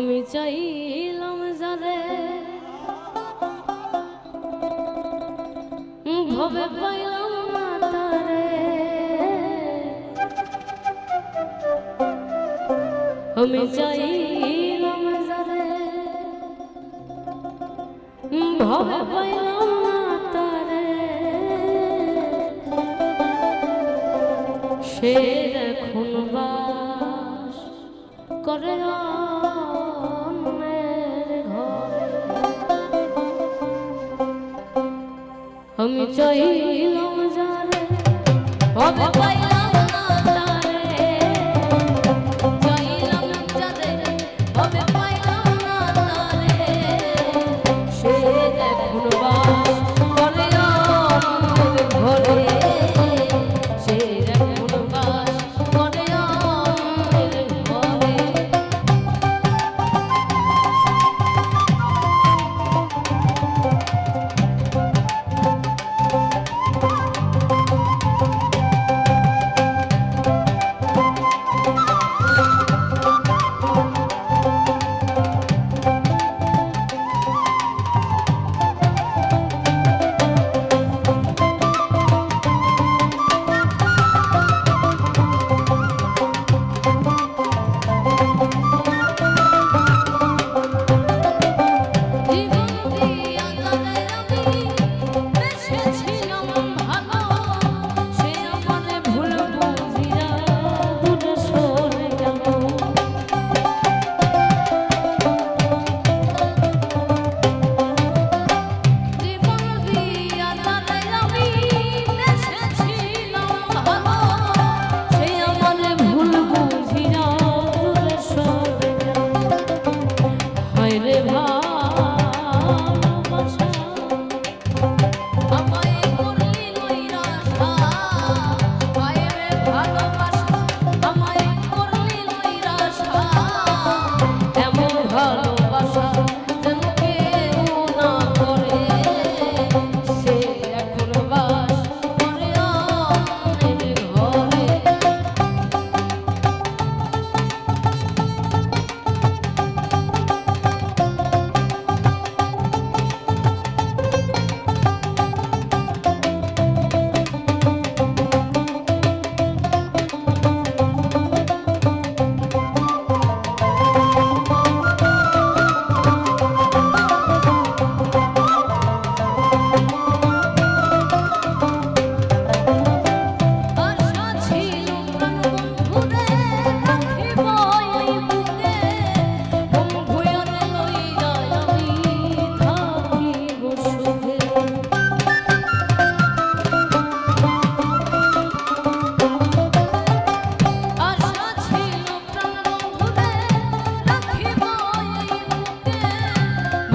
আমি চাইলাম যারে ভবে পাইলাম না তারে। আমি চাইলাম যারে ভবে পাইলাম না তারে। সে এখন বাস করে না हम चाहिए हम जा रहे हम चाहिए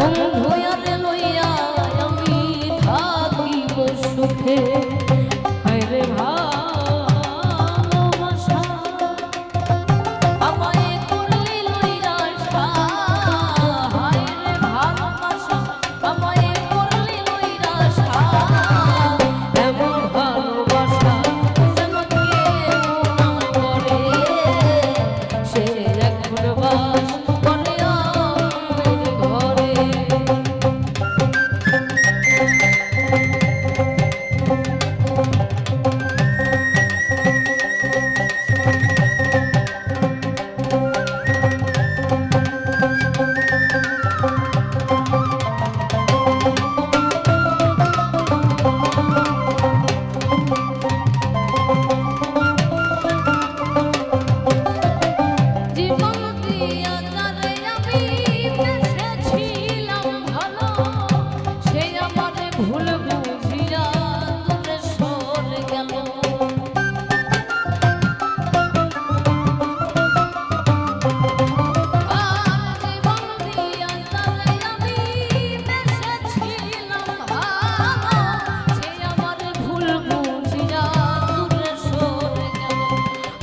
어?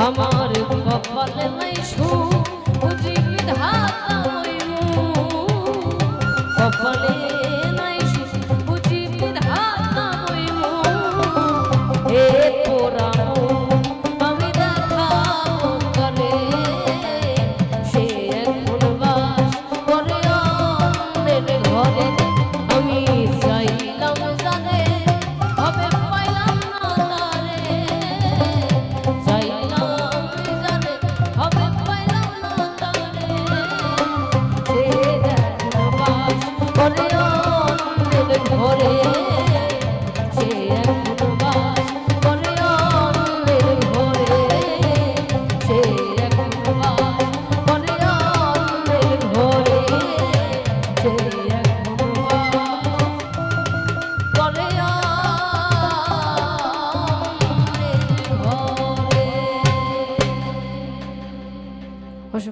আমার কপালে নাই সুখ বুঝি বিধাতা কপালে